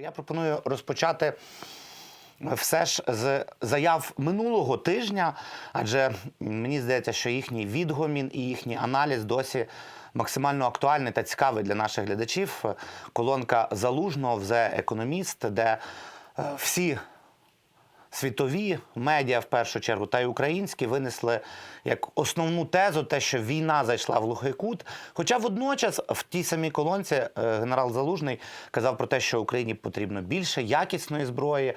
Я пропоную розпочати все ж з заяв минулого тижня, адже мені здається, що їхній відгомін і їхній аналіз досі максимально актуальний та цікавий для наших глядачів. Колонка залужного в The Economist, де е, всі світові медіа в першу чергу та й українські винесли як основну тезу те, що війна зайшла в глухий кут. Хоча водночас в тій самій колонці е, генерал Залужний казав про те, що Україні потрібно більше якісної зброї.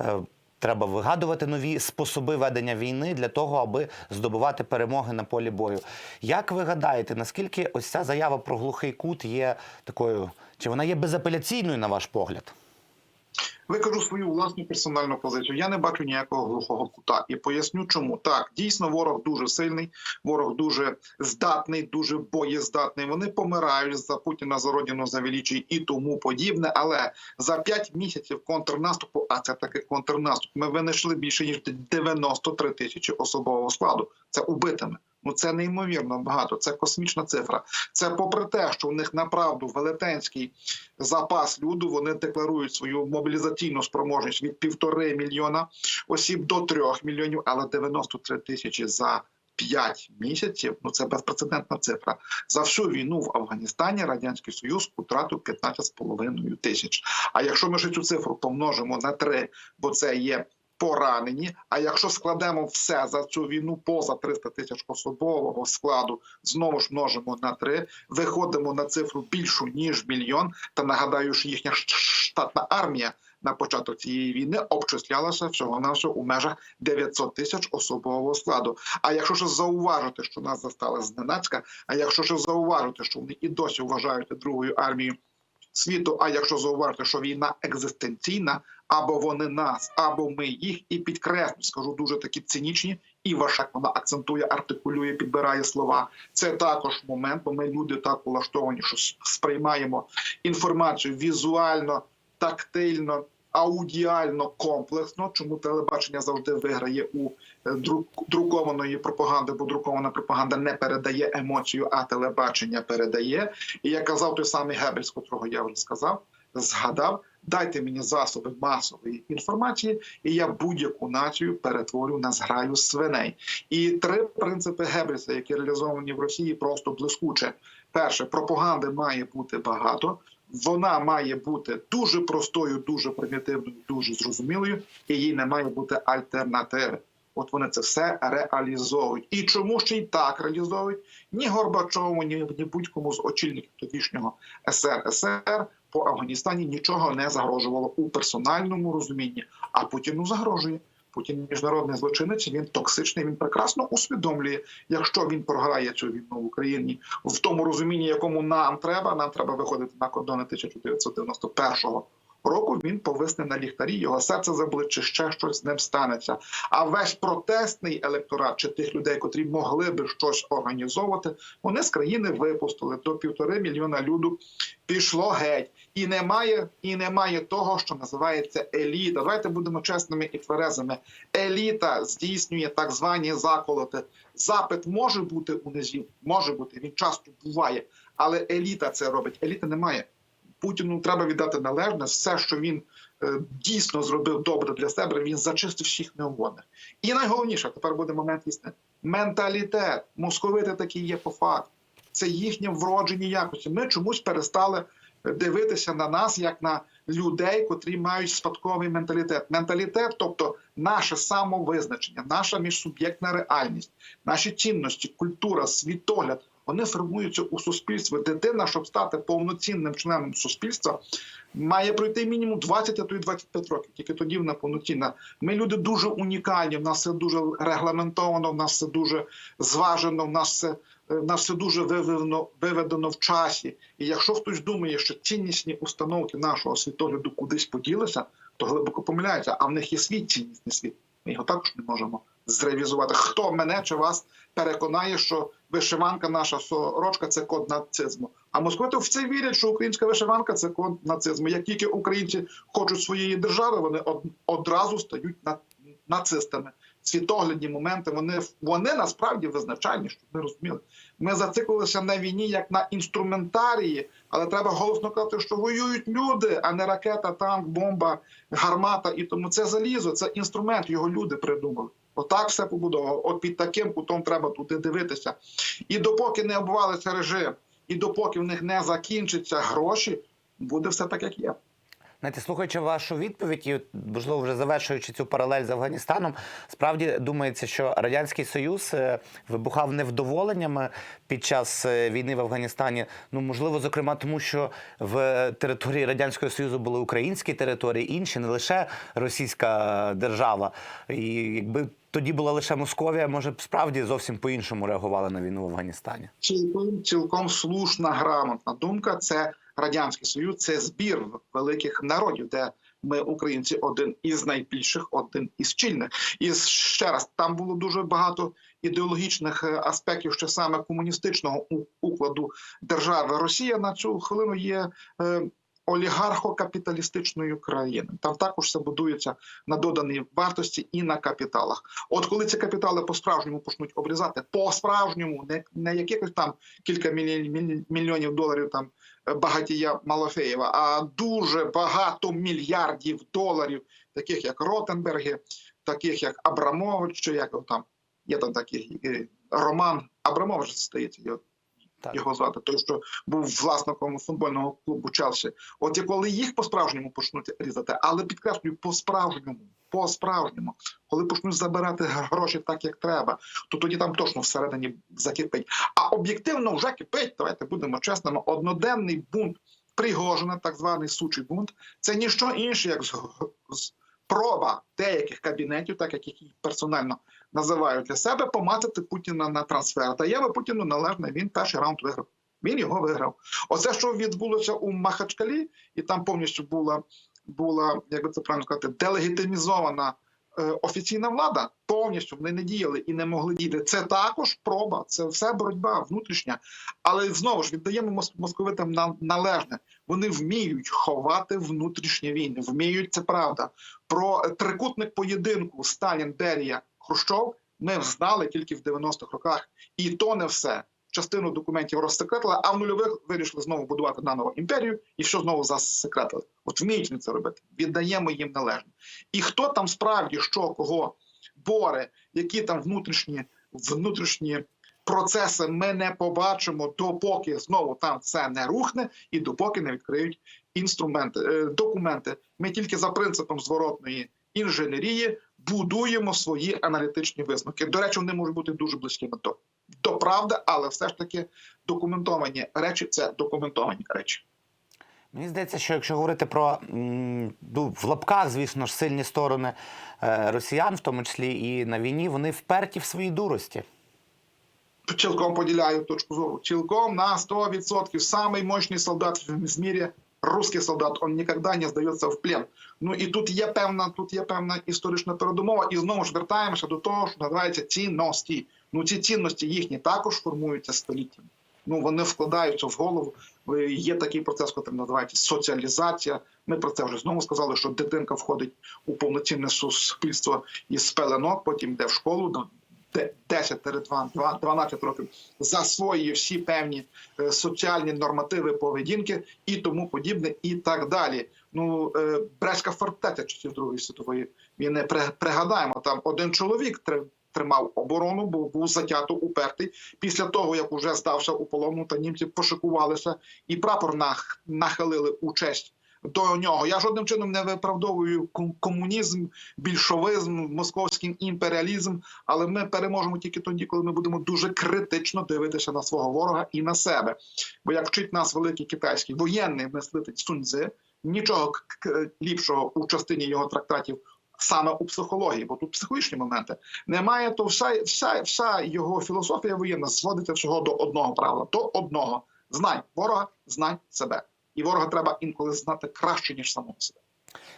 е, Треба вигадувати нові способи ведення війни для того, аби здобувати перемоги на полі бою. Як ви гадаєте, наскільки ось ця заява про глухий кут є такою, чи вона є безапеляційною на ваш погляд? Викажу свою власну персональну позицію. Я не бачу ніякого глухого кута і поясню, чому так дійсно ворог дуже сильний, ворог дуже здатний, дуже боєздатний. Вони помирають за Путіна за родину за величі і тому подібне. Але за 5 місяців контрнаступу, а це таки контрнаступ, ми винайшли більше ніж 93 тисячі особового складу. Це убитими. Ну це неймовірно багато. Це космічна цифра. Це попри те, що у них направду велетенський запас люду. Вони декларують свою мобілізаційну спроможність від півтори мільйона осіб до трьох мільйонів, але 93 тисячі за. 5 місяців, ну це безпрецедентна цифра. За всю війну в Афганістані Радянський Союз втратив 15,5 тисяч. А якщо ми ще цю цифру помножимо на 3, бо це є поранені. А якщо складемо все за цю війну поза 300 тисяч особового складу, знову ж множимо на 3, виходимо на цифру більшу ніж мільйон. Та нагадаю, що їхня штатна армія на початок цієї війни обчислялася всього на всього у межах 900 тисяч особового складу. А якщо ще зауважити, що нас застали зненацька, а якщо ще зауважити, що вони і досі вважають другою армією світу. А якщо зауважити, що війна екзистенційна, або вони нас, або ми їх, і підкреслю, скажу дуже такі цинічні. І Вашак вона акцентує, артикулює, підбирає слова. Це також момент, бо ми люди так улаштовані, що сприймаємо інформацію візуально, тактильно, аудіально, комплексно. Чому телебачення завжди виграє у друкованої пропаганди, бо друкована пропаганда не передає емоцію, а телебачення передає. І я казав той самий Геббельс, котрого я вже сказав, згадав. Дайте мені засоби масової інформації, і я будь-яку націю перетворю на зграю свиней. І три принципи Геббельса, які реалізовані в Росії, просто блискуче. Перше, пропаганди має бути багато. Вона має бути дуже простою, дуже примітивною, дуже зрозумілою, і їй не має бути альтернативи. От вони це все реалізовують. І чому ще й так реалізовують? Ні Горбачову, ні, будь-кому з очільників тодішнього СРСР по Афганістані нічого не загрожувало у персональному розумінні. А Путіну загрожує. Путін міжнародний злочинець. Він токсичний. Він прекрасно усвідомлює, якщо він програє цю війну в Україні в тому розумінні, якому нам треба. Нам треба виходити на кордони 1991 року. Він повисне на ліхтарі. Його серце заболить, чи ще щось з ним станеться. А весь протестний електорат чи тих людей, котрі могли би щось організовувати, вони з країни випустили до півтори мільйона люду. Пішло геть, і немає, і немає того, що називається еліта. Давайте будемо чесними і тверезими. Еліта здійснює так звані заколоти. Запит може бути у низів, може бути. Він часто буває, але еліта це робить. Еліти немає. Путіну треба віддати належне все, що він е, дійсно зробив добре для себе. Він зачистив всіх неугодних. І найголовніше тепер буде момент істини. Менталітет московити такі є по факту. Це їхні вроджені якості. Ми чомусь перестали дивитися на нас як на людей, котрі мають спадковий менталітет. Менталітет, тобто наше самовизначення, наша міжсуб'єктна реальність, наші цінності, культура, світогляд. Вони формуються у суспільстві. Дитина, щоб стати повноцінним членом суспільства, має пройти мінімум 20, а то й 25 років. Тільки тоді вона повноцінна. Ми люди дуже унікальні. В нас все дуже регламентовано, в нас все дуже зважено. В нас все в нас все дуже виведено, виведено в часі. І якщо хтось думає, що ціннісні установки нашого світогляду кудись поділися, то глибоко помиляється. А в них є свій ціннісний світ. Ми його також не можемо зревізувати. Хто мене чи вас переконає, що вишиванка, наша сорочка це код нацизму? А московити в це вірять, що українська вишиванка це код нацизму. Як тільки українці хочуть своєї держави, вони одразу стають нацистами. Світоглядні моменти вони вони насправді визначальні, щоб ми розуміли. Ми зациклилися на війні як на інструментарії Але треба голосно казати, що воюють люди, а не ракета, танк, бомба, гармата. І тому це залізо, це інструмент, його люди придумали. Отак все побудовано. От під таким кутом треба туди дивитися. І допоки не обвалиться режим, і допоки в них не закінчаться гроші, буде все так, як є. Знаєте, слухаючи вашу відповідь, і можливо вже завершуючи цю паралель з Афганістаном, справді думається, що радянський союз е, вибухав невдоволеннями під час е, війни в Афганістані. Ну можливо, зокрема, тому що в території радянського союзу були українські території, інші не лише російська держава. І якби тоді була лише Московія, може б справді зовсім по-іншому реагували на війну в Афганістані. Цілком цілком слушна грамотна думка. Це радянський союз, це збір великих народів, де ми, українці, один із найбільших, один із чільних. І ще раз там було дуже багато ідеологічних е, аспектів, ще саме комуністичного укладу держави. Росія на цю хвилину є. Олігархо-капіталістичною країною там також все будується на доданій вартості і на капіталах. От коли ці капітали по справжньому почнуть обрізати, по справжньому, не, не якихось там кілька мільйонів, доларів там е, багатія Малофеєва, а дуже багато мільярдів доларів, таких як Ротенберги, таких як Абрамович, чи як там є там такий е, Роман Абрамович, здається, Так. його звати, той, що був власником футбольного клубу Челсі. От і коли їх по-справжньому почнуть різати, але підкреслюю, по-справжньому, по-справжньому, коли почнуть забирати гроші так, як треба, то тоді там точно всередині закипить. А об'єктивно вже кипить, давайте будемо чесними, одноденний бунт Пригожина, так званий сучий бунт, це ніщо інше, як спроба деяких кабінетів, так як їх персонально називають для себе, помацати Путіна на трансфер. Та я би Путіну належне, він перший раунд виграв. Він його виграв. Оце, що відбулося у Махачкалі, і там повністю була, була як би це правильно сказати, делегітимізована е, офіційна влада. Повністю вони не діяли і не могли діяти. Це також проба, це все боротьба внутрішня. Але знову ж віддаємо мос- московитам на- належне. Вони вміють ховати внутрішні війни, вміють це правда. Про трикутник поєдинку Сталін, Берія, Хрущов ми знали тільки в 90-х роках, і то не все. Частину документів розсекретили, а в нульових вирішили знову будувати наново імперію і що знову засекретили. От вміють вони це робити. Віддаємо їм належне. І хто там справді що кого боре, які там внутрішні внутрішні процеси ми не побачимо, допоки знову там це не рухне, і допоки не відкриють інструменти, е, документи. Ми тільки за принципом зворотної інженерії будуємо свої аналітичні висновки. До речі, вони можуть бути дуже близькими до, до правди, але все ж таки документовані речі це документовані речі. Мені здається, що якщо говорити про ну, в лапках, звісно ж, сильні сторони е, росіян, в тому числі і на війні, вони вперті в своїй дурості. Цілком поділяю точку зору. Цілком на 100%. Самый мощный солдат в мире, русский солдат, он никогда не здається в плен. Ну і тут є певна, тут є певна історична передумова. І знову ж вертаємося до того, що називається цінності. Ну ці цінності їхні також формуються століттями. Ну вони вкладаються в голову. Е, Є такий процес, який називається соціалізація. Ми про це вже знову сказали, що дитинка входить у повноцінне суспільство із пеленок, потім йде в школу. До 10-12 років засвоює всі певні е, соціальні нормативи поведінки і тому подібне, і так далі. Ну, е, Брестська фортеця часів Другої світової війни при- пригадаємо, там один чоловік три- тримав оборону, бо був затято упертий. Після того, як уже здався у полону, та німці пошикувалися і прапор нахилили у честь до нього. Я жодним чином не виправдовую комунізм, більшовизм, московський імперіалізм, але ми переможемо тільки тоді, коли ми будемо дуже критично дивитися на свого ворога і на себе. Бо як вчить нас великий китайський воєнний мислитель Суньцзи, нічого ліпшого у частині його трактатів. Саме у психології, бо тут психологічні моменти немає, то вся, вся, вся його філософія воєнна зводиться всього до одного правила: до одного знай ворога, знай себе, і ворога треба інколи знати краще ніж самого себе.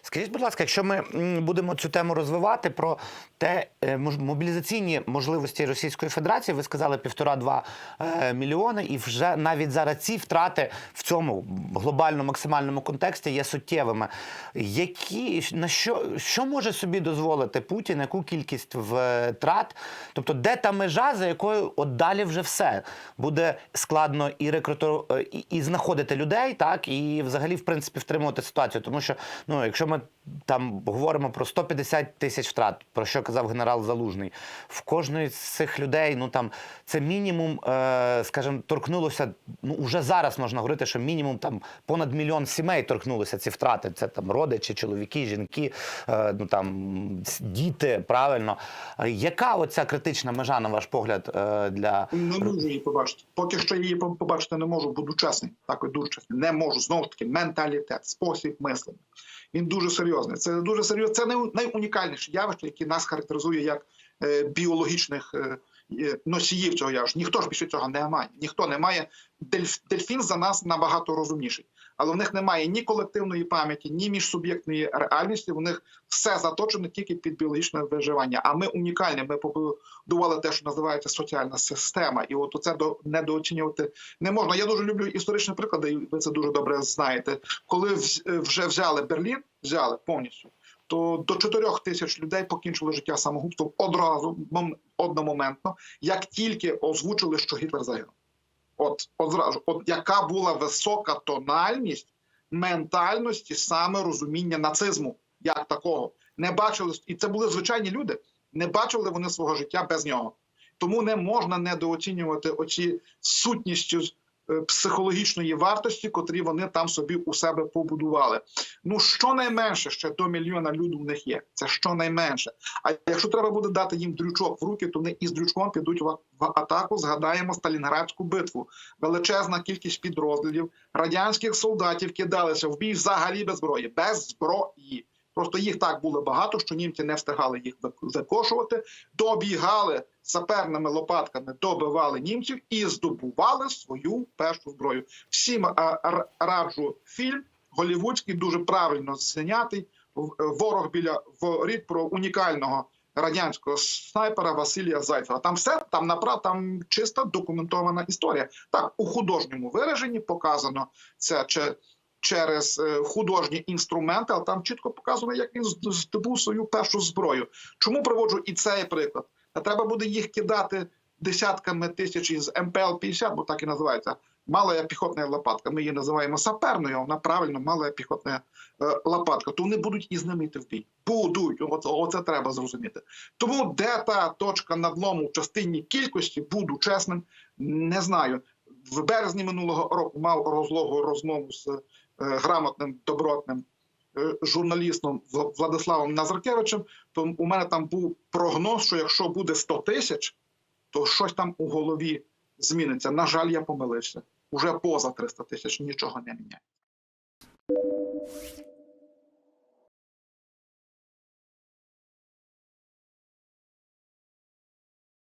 Скажіть, будь ласка, якщо ми будемо цю тему розвивати про те е, мобілізаційні можливості Російської Федерації, ви сказали півтора-два е, мільйони, і вже навіть зараз ці втрати в цьому глобально максимальному контексті є суттєвими. Які на що, що може собі дозволити Путін, яку кількість втрат? Тобто, де та межа, за якою от далі вже все буде складно і рекруту і, і знаходити людей, так і взагалі, в принципі, втримувати ситуацію. Тому що, ну, якщо ми там говоримо про 150 тисяч втрат, про що казав генерал Залужний, в кожної з цих людей, ну там це мінімум, е, скажімо, торкнулося. Ну уже зараз можна говорити, що мінімум там понад мільйон сімей торкнулися ці втрати. Це там родичі, чоловіки, жінки, е, ну там діти. Правильно, Е, яка оця критична межа, на ваш погляд, е, для Не можу її побачити. Поки що її побачити не можу, буду чесний. Так, дуже чесний. Не можу. Знову ж таки, менталітет, спосіб мислення. Він дуже серйозний. Це дуже серйозно. Це най- найунікальніше явище, яке нас характеризує як е, біологічних е, носіїв цього явища. Ніхто ж більше цього не має. Ніхто не має. Дельф, дельфін за нас набагато розумніший. Але в них немає ні колективної пам'яті, ні міжсуб'єктної реальності. У них все заточено тільки під біологічне виживання. А ми унікальні. Ми побудували те, що називається соціальна система, і от це до недооцінювати не можна. Я дуже люблю історичні приклади, і ви це дуже добре знаєте. Коли вже взяли Берлін, взяли повністю. То до 4 тисяч людей покінчили життя самогубством одразу мом- одномоментно, як тільки озвучили, що Гітлер загинув. От одразу, от яка була висока тональність ментальності саме розуміння нацизму, як такого, не бачили і це були звичайні люди. Не бачили вони свого життя без нього. Тому не можна недооцінювати оці сутністю психологічної вартості, котрі вони там собі у себе побудували. Ну щонайменше ще до мільйона людей в них є. Це щонайменше. А якщо треба буде дати їм дрючок в руки, то вони із дрючком підуть в атаку. Згадаємо Сталінградську битву. Величезна кількість підрозділів радянських солдатів кидалися в бій взагалі без зброї, без зброї. Просто їх так було багато, що німці не встигали їх закошувати, добігали саперними лопатками, добивали німців і здобували свою першу зброю. Всім раджу фільм голівудський, дуже правильно знятий. Ворог біля воріт про унікального радянського снайпера Василія Зайцева. Там все там направ, там чиста документована історія. Так, у художньому вираженні показано це через е, художні інструменти, але там чітко показано, як він здобув свою першу зброю. Чому приводжу і цей приклад? Та треба буде їх кидати десятками тисяч із МПЛ-50, бо так і називається. Мала піхотна лопатка. Ми її називаємо саперною, а вона правильно мала піхотна е, лопатка. То вони будуть із ними в бій. Будуть. Оце, оце треба зрозуміти. Тому де та точка надлому в частині кількості, буду чесним, не знаю. В березні минулого року мав розлогу розмову з е, грамотним добротним е, журналістом Владиславом Назаркевичем. То у мене там був прогноз, що якщо буде 100 тисяч, то щось там у голові зміниться. На жаль, я помилився. Уже поза 300 тисяч нічого не міняє.